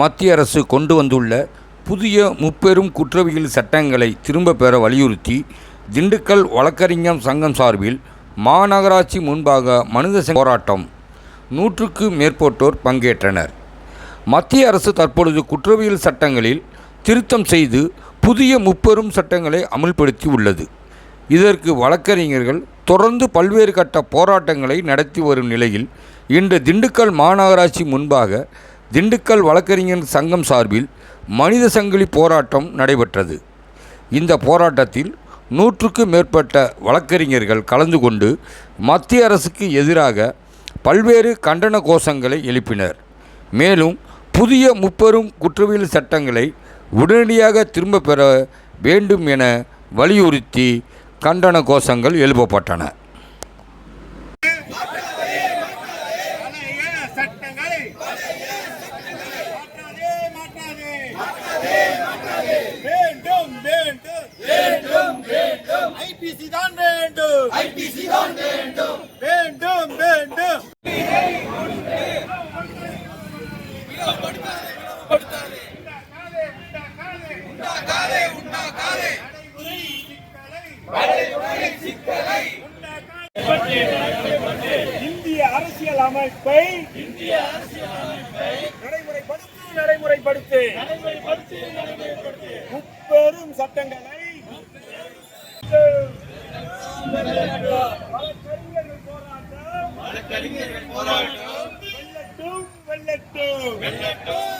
மத்திய அரசு கொண்டு வந்துள்ள புதிய முப்பெரும் குற்றவியல் சட்டங்களை திரும்ப பெற வலியுறுத்தி திண்டுக்கல் வழக்கறிஞர் சங்கம் சார்பில் மாநகராட்சி முன்பாக மனித போராட்டம் நூற்றுக்கு மேற்பட்டோர் பங்கேற்றனர். மத்திய அரசு தற்பொழுது குற்றவியல் சட்டங்களில் திருத்தம் செய்து புதிய முப்பெரும் சட்டங்களை அமுல்படுத்தி உள்ளது. இதற்கு வழக்கறிஞர்கள் தொடர்ந்து பல்வேறு கட்ட போராட்டங்களை நடத்தி வரும் நிலையில் இன்று திண்டுக்கல் மாநகராட்சி முன்பாக திண்டுக்கல் வழக்கறிஞர் சங்கம் சார்பில் மனித சங்கிலி போராட்டம் நடைபெற்றது இந்த போராட்டத்தில் நூற்றுக்கு மேற்பட்ட வழக்கறிஞர்கள் கலந்து கொண்டு மத்திய அரசுக்கு எதிராக பல்வேறு கண்டன கோஷங்களை எழுப்பினர் மேலும் புதிய முப்பெரும் குற்றவியல் சட்டங்களை உடனடியாக திரும்ப பெற வேண்டும் என வலியுறுத்தி கண்டன கோஷங்கள் எழுப்பப்பட்டன சட்டங்களை மாற்றாதே மாற்றாதே வேண்டும் வேண்டும். ஐபிசி தான் வேண்டும். ஐபிசி தான் வேண்டும். வேண்டும் வேண்டும். இந்திய அரசியல் அமைப்பை இந்திய அரசியல் அமைப்பை நடைமுறைப்படுத்து. முப்பெரும் சட்டங்களை போராட்டம். வெல்லட்டும். வெல்லட்டும்.